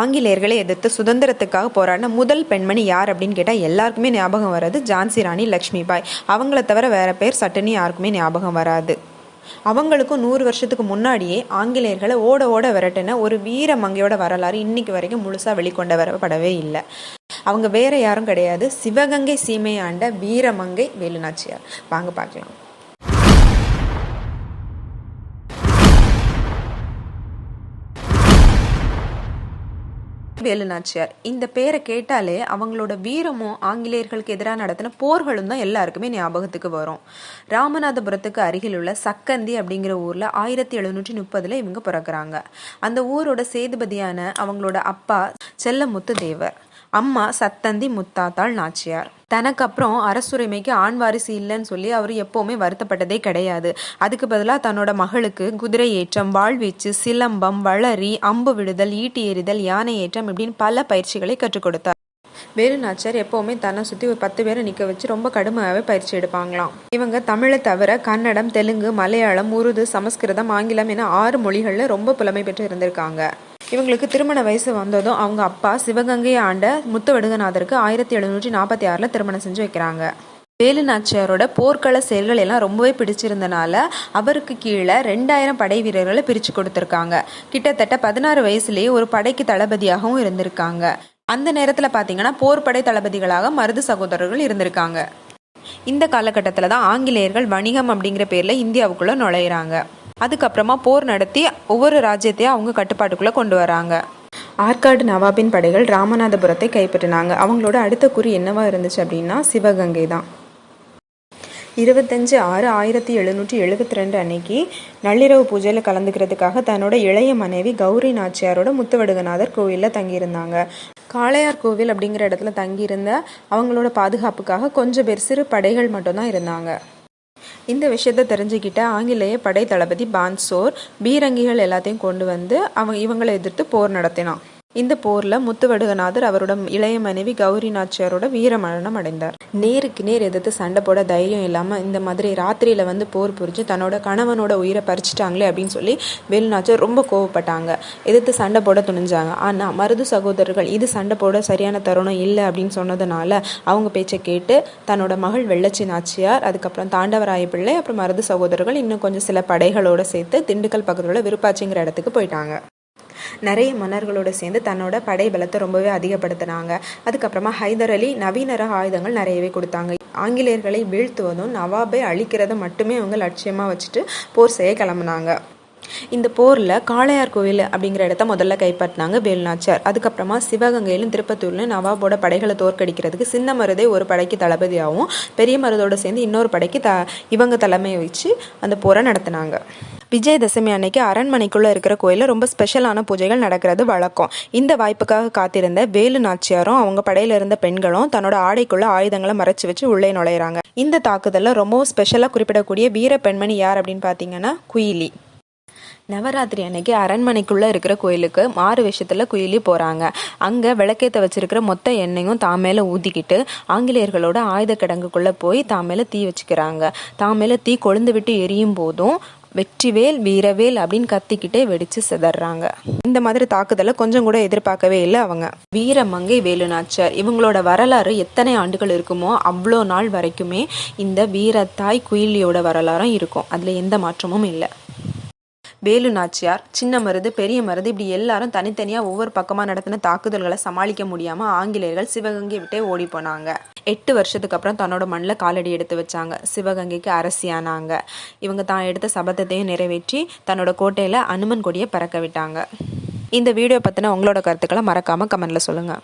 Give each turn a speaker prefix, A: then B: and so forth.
A: ஆங்கிலேயர்களை எதிர்த்து சுதந்திரத்துக்காக போராடின முதல் பெண்மணி யார் அப்படின்னு கேட்டால் எல்லாருக்குமே ஞாபகம் வராது ஜான்சி ராணி லக்ஷ்மி பாய் அவங்கள தவிர வேறு பேர் சட்டுன்னு யாருக்குமே ஞாபகம் வராது. அவங்களுக்கும் நூறு வருஷத்துக்கு முன்னாடியே ஆங்கிலேயர்களை ஓட ஓட விரட்டின ஒரு வீர மங்கையோட வரலாறு இன்னைக்கு வரைக்கும் முழுசாக வெளிக்கொண்டு வரப்படவே இல்லை. அவங்க வேற யாரும் கிடையாது. சிவகங்கை சீமையாண்ட வீரமங்கை வேலுநாச்சியார். வாங்க பார்க்கலாம். வேலு நாச்சியார். இந்த பேரை கேட்டாலே அவங்களோட வீரமும் ஆங்கிலேயர்களுக்கு எதிராக நடத்தின போர்களும் தான் எல்லாருக்குமே ஞாபகத்துக்கு வரும். ராமநாதபுரத்துக்கு அருகில் உள்ள சக்கந்தி அப்படிங்கிற ஊரில் ஆயிரத்தி எழுநூற்றி முப்பதில் இவங்க பிறக்கிறாங்க. அந்த ஊரோட சேதுபதியான அவங்களோட அப்பா செல்லமுத்து தேவர் அம்மா சத்தந்தி முத்தாத்தாள் நாச்சியார். தனக்கு அப்புறம் அரசுரிமைக்கு ஆண் வாரிசு இல்லைன்னு சொல்லி அவர் எப்போவுமே வருத்தப்பட்டதே கிடையாது. அதுக்கு பதிலாக தன்னோட மகளுக்கு குதிரை ஏற்றம் வாழ்வீச்சு சிலம்பம் வளரி அம்பு விடுதல் ஈட்டி எறிதல் யானை ஏற்றம் இப்படின்னு பல பயிற்சிகளை கற்றுக் கொடுத்தார். வேலு நாச்சியார் எப்போவுமே தன்னை சுற்றி ஒரு பத்து பேரை நிற்க வச்சு ரொம்ப கடுமையாகவே பயிற்சி எடுப்பாங்களாம். இவங்க தமிழை தவிர கன்னடம் தெலுங்கு மலையாளம் உருது சமஸ்கிருதம் ஆங்கிலம் என ஆறு மொழிகளில் ரொம்ப புலமை பெற்று இருந்திருக்காங்க. இவங்களுக்கு திருமண வயசு வந்ததும் அவங்க அப்பா சிவகங்கை ஆண்ட முத்துவடுகநாதருக்கு ஆயிரத்தி எழுநூற்றி நாற்பத்தி ஆறில் திருமணம் செஞ்சு வைக்கிறாங்க. வேலு நாச்சியாரோட போர்க்கள செயல்கள் எல்லாம் ரொம்பவே பிடிச்சிருந்தனால அவருக்கு கீழே ரெண்டாயிரம் படை வீரர்களை பிரித்து கொடுத்துருக்காங்க. கிட்டத்தட்ட பதினாறு வயசுலேயே ஒரு படைக்கு தளபதியாகவும் இருந்திருக்காங்க. அந்த நேரத்தில் பார்த்தீங்கன்னா போர் படை தளபதிகளாக மருது சகோதரர்கள் இருந்திருக்காங்க. இந்த காலகட்டத்தில் தான் ஆங்கிலேயர்கள் வணிகம் அப்படிங்கிற பேரில் இந்தியாவுக்குள்ளே நுழையிறாங்க. அதுக்கப்புறமா போர் நடத்தி ஒவ்வொரு ராஜ்யத்தையும் அவங்க கட்டுப்பாட்டுக்குள்ளே கொண்டு வராங்க. ஆற்காடு நவாபின் படைகள் ராமநாதபுரத்தை கைப்பற்றினாங்க. அவங்களோட அடுத்த குறி என்னவா இருந்துச்சு அப்படின்னா சிவகங்கை தான். இருபத்தஞ்சு ஆறு ஆயிரத்தி எழுநூற்றி எழுபத்தி ரெண்டு அன்னைக்கு நள்ளிரவு பூஜையில் கலந்துக்கிறதுக்காக தன்னோட இளைய மனைவி கௌரி நாச்சியாரோட முத்துவடுகநாதர் கோவிலில் தங்கியிருந்தாங்க. காளையார் கோவில் அப்படிங்கிற இடத்துல தங்கியிருந்த அவங்களோட பாதுகாப்புக்காக கொஞ்சம் பேர் சிறு படைகள் மட்டும்தான் இருந்தாங்க. இந்த விஷயத்த தெரிஞ்சுக்கிட்ட ஆங்கிலேய படை தளபதி பான்சோர் பீரங்கிகள் எல்லாத்தையும் கொண்டு வந்து அவங்க இவங்களை எதிர்த்து போர் நடத்தினான். இந்த போர்ல முத்துவடுகநாதர் அவரோட இளைய மனைவி கௌரி நாச்சியாரோட வீர மரணம் அடைந்தார். நேருக்கு நேர் எதிர்த்து சண்டை போட தைரியம் இல்லாம இந்த மாதிரி ராத்திரியில வந்து போர் புரிஞ்சு தன்னோட கணவனோட உயிரை பறிச்சிட்டாங்களே அப்படின்னு சொல்லி வேலுநாச்சியார் ரொம்ப கோவப்பட்டாங்க. எதிர்த்து சண்டை போட துணிஞ்சாங்க. ஆனா மருது சகோதரர்கள் இது சண்டை போட சரியான தருணம் இல்லை அப்படின்னு சொன்னதுனால அவங்க பேச்சை கேட்டு தன்னோட மகள் வெள்ளச்சி நாச்சியார் அதுக்கப்புறம் தாண்டவராய பிள்ளை அப்புறம் மருது சகோதரர்கள் இன்னும் கொஞ்சம் சில படைகளோட சேர்த்து திண்டுக்கல் பக்கத்தில் உள்ள விருப்பாச்சிங்கிற இடத்துக்கு போயிட்டாங்க. நிறைய மன்னர்களோடு சேர்ந்து தன்னோட படை பலத்தை ரொம்பவே அதிகப்படுத்தினாங்க. அதுக்கப்புறமா ஹைதர் அலி நவீன ரக ஆயுதங்கள் நிறையவே கொடுத்தாங்க. ஆங்கிலேயர்களை வீழ்த்துவதும் நவாபை அழிக்கிறதும் மட்டுமே அவங்க லட்சியமாக வச்சுட்டு போர் செய்ய கிளம்புனாங்க. இந்த போரில் காளையார் கோவில் அப்படிங்கிற இடத்த முதல்ல கைப்பற்றினாங்க வேலுநாச்சியார். அதுக்கப்புறமா சிவகங்கையிலும் திருப்பத்தூர்லையும் நவாபோட படைகளை தோற்கடிக்கிறதுக்கு சின்ன மருதை ஒரு படைக்கு தளபதியாகவும் பெரிய மருதோட சேர்ந்து இன்னொரு படைக்கு த இவங்க தலைமையை வச்சு அந்த போரை நடத்தினாங்க. விஜயதசமி அன்னைக்கு அரண்மனைக்குள்ளே இருக்கிற கோயிலில் ரொம்ப ஸ்பெஷலான பூஜைகள் நடக்கிறது வழக்கம். இந்த வாய்ப்புக்காக காத்திருந்த வேலு நாச்சியாரும் அவங்க படையில இருந்த பெண்களும் தன்னோட ஆடைக்குள்ள ஆயுதங்களை மறைச்சு வச்சு உள்ளே நுழையிறாங்க. இந்த தாக்குதலில் ரொம்பவும் ஸ்பெஷலாக குறிப்பிடக்கூடிய வீர பெண்மணி யார் அப்படின்னு பார்த்தீங்கன்னா குயிலி. நவராத்திரி அன்னைக்கு அரண்மனைக்குள்ளே இருக்கிற கோயிலுக்கு மாறு விஷயத்தில் குயிலி போகிறாங்க அங்கே விளக்கேற்ற வச்சிருக்கிற மொத்த எண்ணெயும் தான் மேலே ஊதிக்கிட்டு ஆங்கிலேயர்களோட ஆயுத கிடங்குக்குள்ளே போய் தான் மேலே தீ வச்சுக்கிறாங்க. தான் மேலே தீ கொழுந்து விட்டு எரியும் போதும் வெற்றிவேல் வீரவேல் அப்படின்னு கத்திக்கிட்டே வெடிச்சு சிதறாங்க. இந்த மாதிரி தாக்குதலை கொஞ்சம் கூட எதிர்பார்க்கவே இல்லை அவங்க. வீரமங்கை வேலுநாச்சர் இவங்களோட வரலாறு எத்தனை ஆண்டுகள் இருக்குமோ அவ்வளோ நாள் வரைக்குமே இந்த வீரத்தாய் குயிலியோட வரலாறும் இருக்கும். அதில் எந்த மாற்றமும் இல்லை. வேலு நாச்சியார் சின்ன மருது பெரிய மருது இப்படி எல்லாரும் தனித்தனியாக ஒவ்வொரு பக்கமாக நடத்தின தாக்குதல்களை சமாளிக்க முடியாமல் ஆங்கிலேயர்கள் சிவகங்கை விட்டே ஓடி போனாங்க. எட்டு வருஷத்துக்கு அப்புறம் தன்னோட மண்ணில் காலடி எடுத்து வச்சாங்க. சிவகங்கைக்கு அரசியானாங்க. இவங்க தான் எடுத்த சபதத்தையும் நிறைவேற்றி தன்னோட கோட்டையில் அனுமன் கொடியை பறக்க விட்டாங்க. இந்த வீடியோ பற்றின உங்களோட கருத்துக்களை மறக்காமல் கமெண்டில் சொல்லுங்கள்